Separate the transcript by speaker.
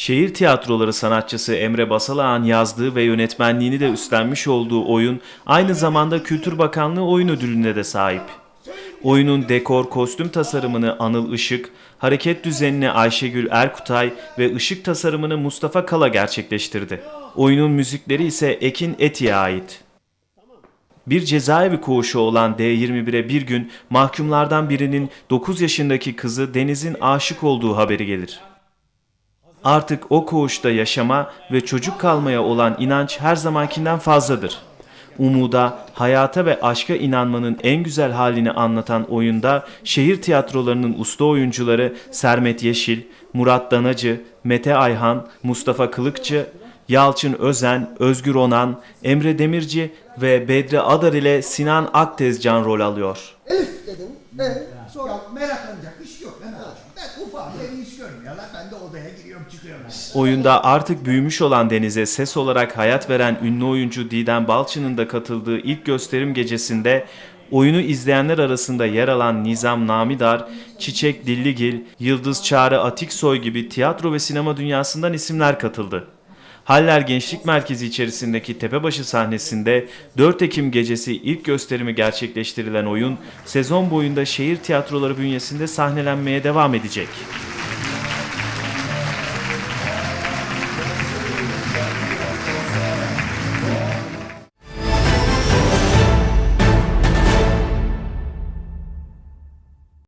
Speaker 1: Şehir tiyatroları sanatçısı Emre Basalağ'ın yazdığı ve yönetmenliğini de üstlenmiş olduğu oyun aynı zamanda Kültür Bakanlığı oyun ödülüne de sahip. Oyunun dekor, kostüm tasarımını Anıl Işık, hareket düzenini Ayşegül Erkutay ve ışık tasarımını Mustafa Kala gerçekleştirdi. Oyunun müzikleri ise Ekin Eti'ye ait. Bir cezaevi koğuşu olan D21'e bir gün mahkumlardan birinin 9 yaşındaki kızı Deniz'in aşık olduğu haberi gelir. Artık o koğuşta yaşama ve çocuk kalmaya olan inanç her zamankinden fazladır. Umuda, hayata ve aşka inanmanın en güzel halini anlatan oyunda şehir tiyatrolarının usta oyuncuları Sermet Yeşil, Murat Danacı, Mete Ayhan, Mustafa Kılıkçı, Yalçın Özen, Özgür Onan, Emre Demirci ve Bedri Adar ile Sinan Aktez can rol alıyor.
Speaker 2: Elif dedim. Evet. Sonra meraklanacak iş yok. Ben alacağım. Ben ufak bir iş görmüyorlar. Ben de odaya giriyorum çıkıyorum.
Speaker 1: Oyunda artık büyümüş olan Deniz'e ses olarak hayat veren ünlü oyuncu Didem Balçı'nın da katıldığı ilk gösterim gecesinde oyunu izleyenler arasında yer alan Nizam Namidar, Çiçek Dilligil, Yıldız Çağrı Atiksoy gibi tiyatro ve sinema dünyasından isimler katıldı. Haller Gençlik Merkezi içerisindeki Tepebaşı sahnesinde 4 Ekim gecesi ilk gösterimi gerçekleştirilen oyun sezon boyunda şehir tiyatroları bünyesinde sahnelenmeye devam edecek.